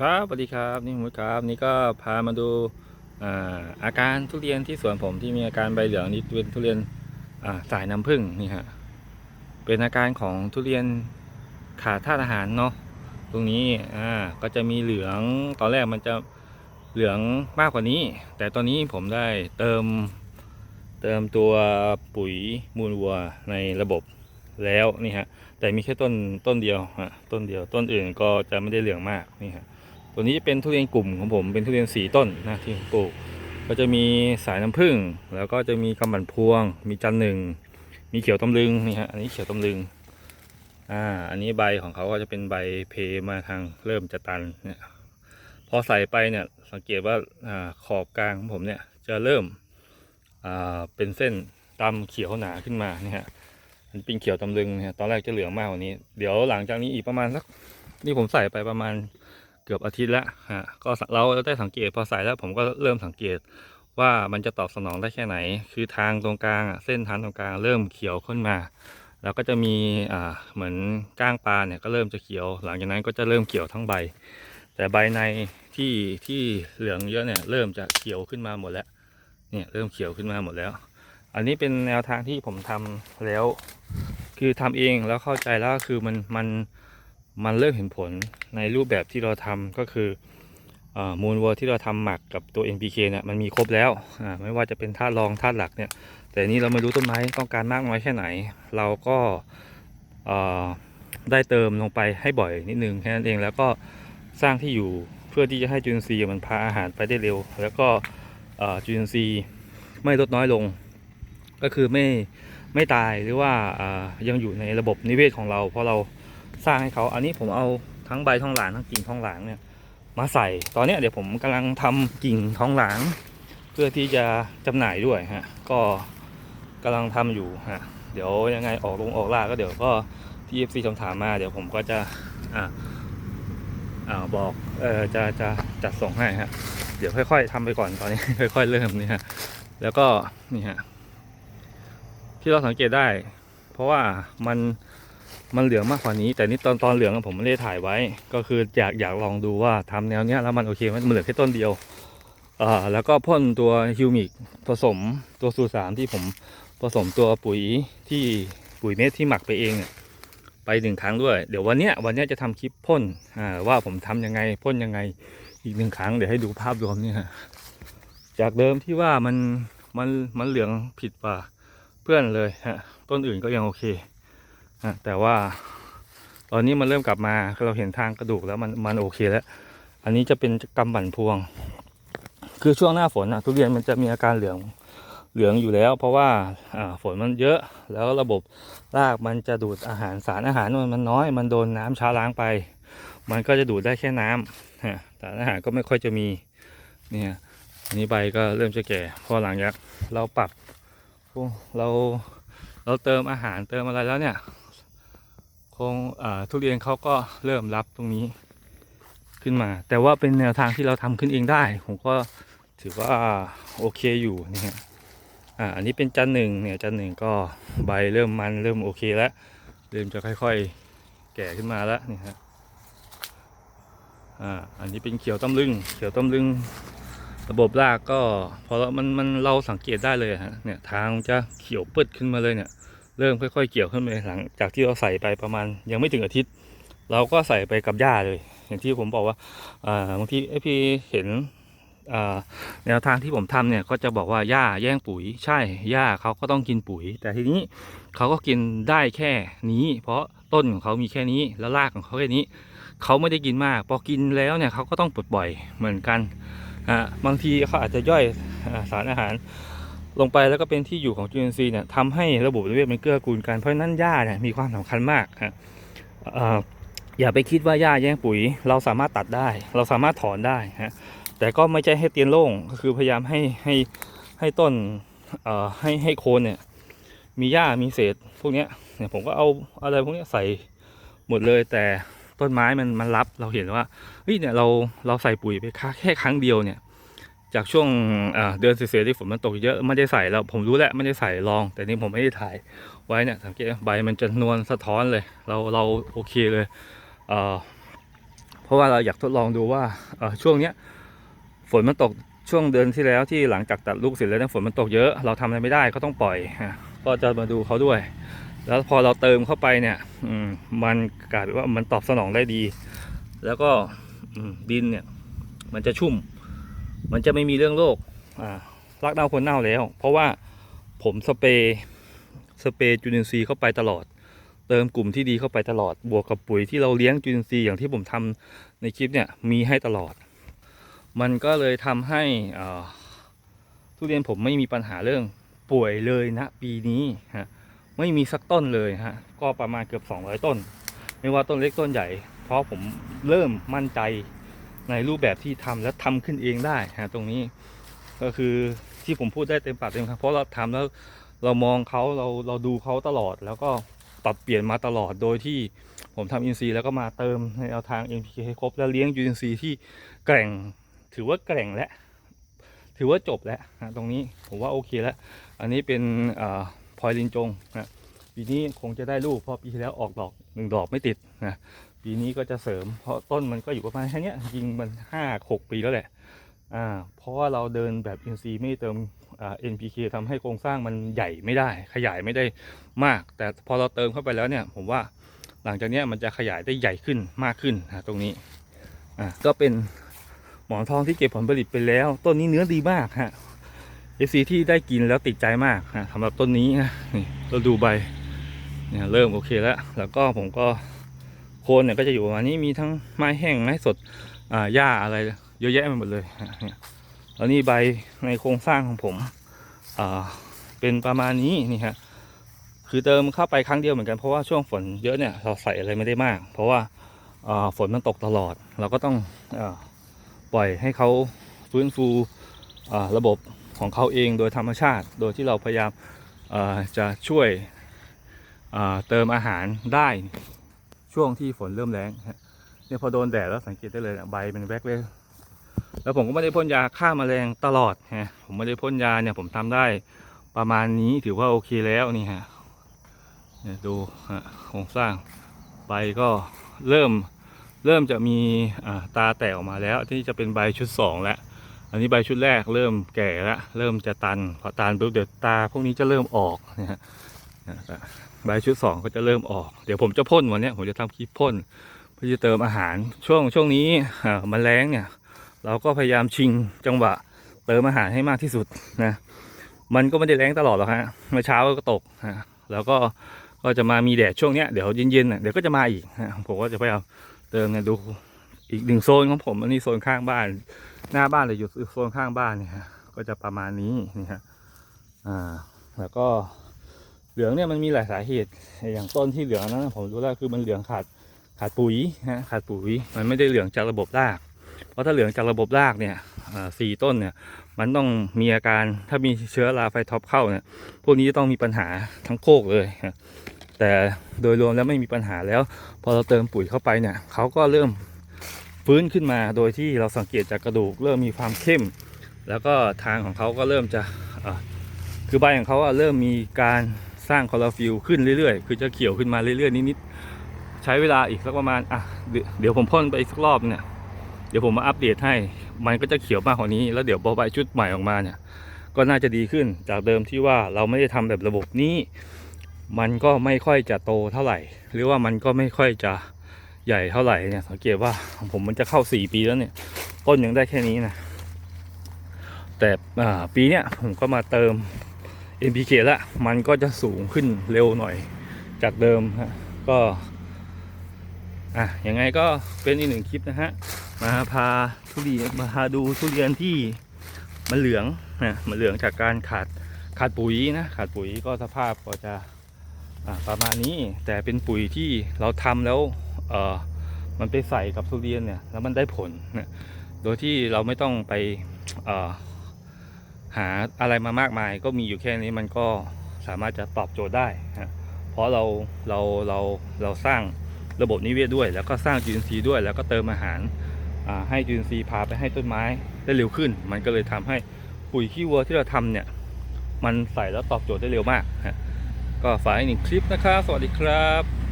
ครับสวัสดีครับนี่มุดครับนี่ก็พามาดูอาอาการทุเรียนที่สวนผมที่มีอาการใบเหลืองนี่เป็นทุเรียนาสายน้ำผึ้งนี่ฮะเป็นอาการของทุเรียนขาดธาตุอาหารเนาะตรงนี้อ่าก็จะมีเหลืองตอนแรกมันจะเหลืองมากกว่านี้ แต่ตอนนี้ผมได้เติมเติมตัวปุ๋ยมูลวัวในระบบแล้วนี่ฮะแต่มีแค่ต้นต้นเดียวฮะต้นเดียวต้นอื่นก็จะไม่ได้เหลืองมากนี่ฮะ ตัวนี้จะเป็นทุเรียนกลุ่มของผมเป็นทุเรียนสีต้นนะที่ปลูก ก็จะมีสายน้ำผึ้งแล้วก็จะมีกำบันพวง มีจันหนึ่งมีเขียวตำลึงนี่ฮะอันนี้เขียวตำลึงอ่าอันนี้ใบของเขาก็จะเป็นใบเพมาทางเริ่มจะตันเนี่ยพอใส่ไปเนี่ยสังเกตว่าอ่าขอบกลางของผมเนี่ยจะเริ่มอ่าเป็นเส้นดำเขียวหนาขึ้นมาเนี่ยฮะมันเป็นเขียวตำลึงเนี่ยตอนแรกจะเหลืองมากกว่านี้ เดี๋ยวหลังจากนี้อีกประมาณสักนี่ผมใส่ไปประมาณ เกือบอาทิตย์แล้วฮะก็เราได้สังเกตพอใส่แล้วผมก็เริ่มสังเกตว่ามันจะตอบสนองได้แค่ไหน คือทางตรงกลางอะเส้นทางตรงกลางเริ่มเขียวขึ้นมา แล้วก็จะมีอ่าเหมือนก้างปลาเนี่ยก็เริ่มจะเขียว หลังจากนั้นก็จะเริ่มเขียวทั้งใบ แต่ใบในที่ที่เหลืองเยอะเนี่ยเริ่มจะเขียวขึ้นมาหมดแล้วเนี่ยเริ่มเขียวขึ้นมาหมดแล้ว อันนี้เป็นแนวทางที่ผมทำแล้ว คือทำเองแล้วเข้าใจแล้วคือมันมัน มันเริ่มเห็นผลในรูปแบบที่เราทำก็คือมูลวัวที่เราทำหมักกับตัว NPK เนี่ยมันมีครบแล้วอ่าไม่ว่าจะเป็นธาตุรองธาตุหลักเนี่ย แต่นี้เราไม่รู้ต้นไม้ต้องการมากน้อยแค่ไหน เราก็ได้เติมลงไปให้บ่อยนิดนึงแค่นั้นเองแล้วก็สร้างที่อยู่เพื่อที่จะให้จุลินทรีย์มันพาอาหารไปได้เร็ว แล้วก็จุลินทรีย์ไม่ลดน้อยลง ก็คือไม่ไม่ตายหรือว่ายังอยู่ในระบบนิเวศของเรา เพราะเรา สร้างให้เขาอันนี้ผมเอาทั้งใบทองหลางทั้งกิ่งทองหลางเนี่ย มาใส่ตอนนี้เดี๋ยวผมกำลังทำกิ่งทองหลาง เพื่อที่จะจำหน่ายด้วยฮะก็กำลังทำอยู่ฮะเดี๋ยวยังไงออกลงออกล่าก็เดี๋ยวก็ที่ FC คำถามมาเดี๋ยวผมก็จะอ่าอ่าบอกเออจะจะจัดส่งให้ฮะเดี๋ยวค่อย ๆทำไปก่อนตอนนี้ ค่อย ๆ เริ่มนี่ฮะแล้วก็นี่ฮะที่เราสังเกตได้ เพราะว่ามัน มันเหลืองมากกว่านี้ แต่นี่ตอนตอนเหลืองผมไม่ได้ถ่ายไว้ ก็คืออยากอยากลองดูว่าทำแนวเนี้ยแล้วมันโอเคไหมมันเหลือแค่ต้นเดียวอ่าแล้วก็พ่นตัวฮิวมิกผสมตัวสูตรสามที่ผมผสมตัวปุ๋ยที่ปุ๋ยเม็ดที่หมักไปเองเนี่ยไปหนึ่งครั้งด้วยเดี๋ยววันเนี้ยวันเนี้ยจะทำคลิปพ่นอ่าว่าผมทำยังไงพ่นยังไงอีกหนึ่งครั้งเดี๋ยวให้ดูภาพรวมเนี่ยฮะจากเดิมที่ว่ามันมันมันเหลืองผิดกว่าเพื่อนเลยฮะต้นอื่นก็ยังโอเค แต่ว่าตอนนี้มันเริ่มกลับมาเราเห็นทางกระดูกแล้วมันมันโอเคแล้ว อันนี้จะเป็นกำบั่นพวง คือช่วงหน้าฝนอะทุเรียนมันจะมีอาการเหลืองเหลืองอยู่แล้ว เพราะว่าฝนมันเยอะแล้วระบบรากมันจะดูดอาหารสารอาหารมันมันน้อย มันโดนน้ำช้าล้างไป มันก็จะดูดได้แค่น้ำสารอาหารก็ไม่ค่อยจะมีเนี่ยอันนี้ใบก็เริ่มจะแก่พอหลังจากเราปรับเราเราเติมอาหารเติมอะไรแล้วเนี่ย คงทุเรียนเขาก็เริ่มรับตรงนี้ขึ้นมา แต่ว่าเป็นแนวทางที่เราทำขึ้นเองได้ ผมก็ถือว่าโอเคอยู่นี่ฮะอ่าอันนี้เป็นจันหนึ่งเนี่ยจันหนึ่งก็ใบเริ่มมันเริ่มโอเคแล้วเริ่มจะค่อยๆ แก่ขึ้นมาแล้วนี่ฮะอ่าอันนี้เป็นเขียวตำลึง เขียวตำลึง ระบบรากก็พอเรามันมันเราสังเกตได้เลยฮะเนี่ยทางจะเขียวปึดขึ้นมาเลยเนี่ย เริ่มค่อยๆ เกี่ยวขึ้นมาหลังจากที่เราใส่ไปประมาณยังไม่ถึงอาทิตย์ เราก็ใส่ไปกับหญ้าเลย อย่างที่ผมบอกว่าบางทีไอพี่เห็นแนวทางที่ผมทำเนี่ยก็จะบอกว่าหญ้าแย่งปุ๋ย ใช่หญ้าเขาก็ต้องกินปุ๋ย แต่ทีนี้เขาก็กินได้แค่นี้ เพราะต้นของเขามีแค่นี้แล้วรากของเขาแค่นี้เขาไม่ได้กินมาก พอกินแล้วเนี่ยเขาก็ต้องปลดปล่อยเหมือนกันบางทีเขาอาจจะย่อยอาสารอาหาร ลงไปแล้วก็เป็นที่อยู่ของจุลินทรีย์เนี่ยทำให้ระบบนิเวศมันเกื้อกูลกันเพราะนั้นหญ้าเนี่ยมีความสำคัญมากฮะเอ่อย่าไปคิดว่าหญ้าแย่งปุ๋ย เราสามารถตัดได้ เราสามารถถอนได้ฮะแต่ก็ไม่ใช่ให้เตียนโล่งก็คือพยายามให้ให้ให้ต้นเอ่อให้ให้โคนเนี่ยมีหญ้ามีเศษพวกนี้เนี่ยผมก็เอาอะไรพวกนี้ใส่หมดเลยแต่ต้นไม้มันมันรับเราเห็นว่าเฮ้ยเนี่ยเราเราใส่ปุ๋ยไปแค่ครั้งเดียวเนี่ย จากช่วงเดือนเศษๆที่ฝนมันตกเยอะไม่ได้ใส่แล้วผมรู้แหละไม่ได้ใส่ลอง แต่นี่ผมไม่ได้ถ่ายไว้เนี่ยสังเกตใบมันจะนวลสะท้อนเลย เราเราโอเคเลยเพเพราะว่าเราอยากทดลองดูว่าช่วงเนี้ยฝนมันตกช่วงเดือนที่แล้วที่หลังจากตัดลูกเสร็จแล้วฝนมันตกเยอะเราทำอะไรไม่ได้ก็ต้องปล่อยฮะก็จะมาดูเขาด้วย แล้วพอเราเติมเข้าไปเนี่ยอืมันกลายเป็นว่ามันตอบสนองได้ดี แล้วก็อดินเนี่ยมันจะชุ่ม มันจะไม่มีเรื่องโรครากเน่าคนเน่าแล้ว เพราะว่าผมสเปรย์สเปรย์จุลินทรีย์เข้าไปตลอด เติมกลุ่มที่ดีเข้าไปตลอด บวกกับปุ๋ยที่เราเลี้ยงจุลินทรีย์อย่างที่ผมทำในคลิปเนี่ยมีให้ตลอด มันก็เลยทำให้ทุเรียนผมไม่มีปัญหาเรื่องป่วยเลยนะปีนี้ฮะไม่มีสักต้นเลยฮะก็ประมาณเกือบ 200 ต้น ไม่ว่าต้นเล็กต้นใหญ่ เพราะผมเริ่มมั่นใจ ในรูปแบบที่ทำและทำขึ้นเองได้ฮะตรงนี้ ก็คือที่ผมพูดได้เต็มปากเต็มคำเพราะเราทำแล้วเรามองเขาเราเราดูเขาตลอด แล้วก็ปรับเปลี่ยนมาตลอดโดยที่ผมทำอินซีแล้วก็มาเติมในแนวทาง NPK ให้ครบแล้วเลี้ยงยูอินซีที่แกร่งถือว่าแกร่งแล้วถือว่าจบแล้วฮะตรงนี้ผมว่าโอเคแล้ว อันนี้เป็นพลอยลินจงนะปีนี้คงจะได้ลูกเพราะปีที่แล้วออกดอกหนึ่งดอกไม่ติดนะ ปีนี้ก็จะเสริม เพราะต้นมันก็อยู่ประมาณแค่นี้ยิงมันห้าหกปีแล้วแหละอ่าเพราะว่าเราเดินแบบอินซีไม่เติมอ่า NPK ทำให้โครงสร้างมันใหญ่ไม่ได้ ขยายไม่ได้มาก แต่พอเราเติมเข้าไปแล้วเนี่ย ผมว่าหลังจากนี้มันจะขยายได้ใหญ่ขึ้นมากขึ้นนะตรงนี้อ่าก็เป็นหมอนทองที่เก็บผลผลิตไปแล้ว ต้นนี้เนื้อดีมากฮะเอซีที่ได้กินแล้วติดใจมากนะสำหรับต้นนี้นะนี่เราดูใบเนี่ยเริ่มโอเคแล้ว แล้วก็ผมก็ โคนเนี่ยก็จะอยู่ประมาณนี้มีทั้งไม้แห้งไม้สดอ่าหญ้าอะไรเยอะแยะไปหมดเลยเนี่ยแล้วนี่ใบในโครงสร้างของผมอ่าเป็นประมาณนี้นี่ฮะคือเติมเข้าไปครั้งเดียวเหมือนกันเพราะว่าช่วงฝนเยอะเนี่ยเราใส่อะไรไม่ได้มาก เพราะว่าอ่าฝนมันตกตลอด เราก็ต้องอาปล่อยให้เขาฟื้นฟูอ่าระบบของเขาเองโดยธรรมชาติ โดยที่เราพยายามอ่อจะช่วยอ่อเติมอาหารได้ ช่วงที่ฝนเริ่มแรงฮะเนี่ยพอโดนแดดแล้วสังเกตได้เลยนะใบเป็นแวกเลยแล้วผมก็ไม่ได้พ่นยาฆ่าแมลงตลอดฮะผมไม่ได้พ่นยาเนี่ยผมทำได้ประมาณนี้ถือว่าโอเคแล้วนี่ฮะเนี่ยดูฮะโครงสร้างใบก็เริ่มเริ่มจะมีตาแตกออกมาแล้วที่จะเป็นใบชุดสองแล้วอันนี้ใบชุดแรกเริ่มแก่แล้วเริ่มจะตันพอตันปุ๊บเดี๋ยวตาพวกนี้จะเริ่มออกนะฮะ ใบชุดสองก็จะเริ่มออก เดี๋ยวผมจะพ่นวันนี้ผมจะทำคลิปพ่นเพื่อจะเติมอาหารช่วงช่วงนี้อ่ามันแรงเนี่ย เราก็พยายามชิงจังหวะเติมอาหารให้มากที่สุดนะมันก็ไม่ได้แรงตลอดหรอกฮะเมื่อเช้าก็ตกฮะแล้วก็ก็จะมามีแดดช่วงเนี้ยเดี๋ยวเย็นๆน่ะเดี๋ยวก็จะมาอีกฮะผมก็จะพยายามเติมเนี่ยดูอีกหนึ่งโซนของผมอันนี้โซนข้างบ้าน หน้าบ้านเลยอยู่โซนข้างบ้านเนี่ยก็จะประมาณนี้นี่ฮะอ่าแล้วก็ เหลืองเนี่ยมันมีหลายสาเหตุ อย่างต้นที่เหลืองนั้นผมรู้แล้วคือมันเหลืองขาดขาดปุ๋ยฮะขาดปุ๋ยมันไม่ได้เหลืองจากระบบราก เพราะถ้าเหลืองจากระบบรากเนี่ยสี่ต้นเนี่ยมันต้องมีอาการถ้ามีเชื้อราไฟท็อปเข้าเนี่ยพวกนี้จะต้องมีปัญหาทั้งโคกเลยแต่โดยรวมแล้วไม่มีปัญหาแล้ว พอเราเติมปุ๋ยเข้าไปเนี่ยเขาก็เริ่มฟื้นขึ้นมาโดยที่เราสังเกตจากกระดูก เริ่มมีความเข้ม แล้วก็ทางของเขาก็เริ่มจะคือใบของเขาเริ่มมีการ สร้างคลอโรฟิลล์ขึ้นเรื่อยๆ คือจะเขียวขึ้นมาเรื่อยๆนิดๆใช้เวลาอีกสักประมาณอะเดี๋ยวผมพ่นไปอีกสักรอบเนี่ยเดี๋ยวผมมาอัปเดตให้ มันก็จะเขียวมากกว่านี้ แล้วเดี๋ยวพอใบชุดใหม่ออกมาเนี่ย ก็น่าจะดีขึ้นจากเดิมที่ว่าเราไม่ได้ทำแบบระบบนี้ มันก็ไม่ค่อยจะโตเท่าไหร่ หรือว่ามันก็ไม่ค่อยจะใหญ่เท่าไหร่เนี่ยสังเกตว่าของผมมันจะเข้าสี่ปีแล้วเนี่ย ต้นยังได้แค่นี้นะแต่ปีเนี้ยผมก็มาเติม NPK ละมันก็จะสูงขึ้นเร็วหน่อยจากเดิมฮะก็อะยังไงก็เป็นอีกหนึ่งคลิปนะฮะมาพาทุเรียนมาพาดูทุเรียนที่มันเหลืองนะมันเหลืองจากการขาดขาดปุ๋ยนะขาดปุ๋ยก็สภาพก็จะอ่าประมาณนี้แต่เป็นปุ๋ยที่เราทำแล้วเอ่อมันไปใส่กับทุเรียนเนี่ยแล้วมันได้ผลเนี่ยโดยที่เราไม่ต้องไปเอ่อ หาอะไรมามากมายก็มีอยู่แค่นี้มันก็สามารถจะตอบโจทย์ได้ฮะเพราะเราเราเราเราสร้างระบบนิเวศด้วย แล้วก็สร้างจุลินทรีย์ด้วย แล้วก็เติมอาหารให้จุลินทรีย์พาไปให้ต้นไม้ได้เร็วขึ้น มันก็เลยทำให้ปุ๋ยขี้วัวที่เราทำเนี่ยมันใส่แล้วตอบโจทย์ได้เร็วมากฮะก็ฝากอีกหนึ่งคลิปนะครับ สวัสดีครับ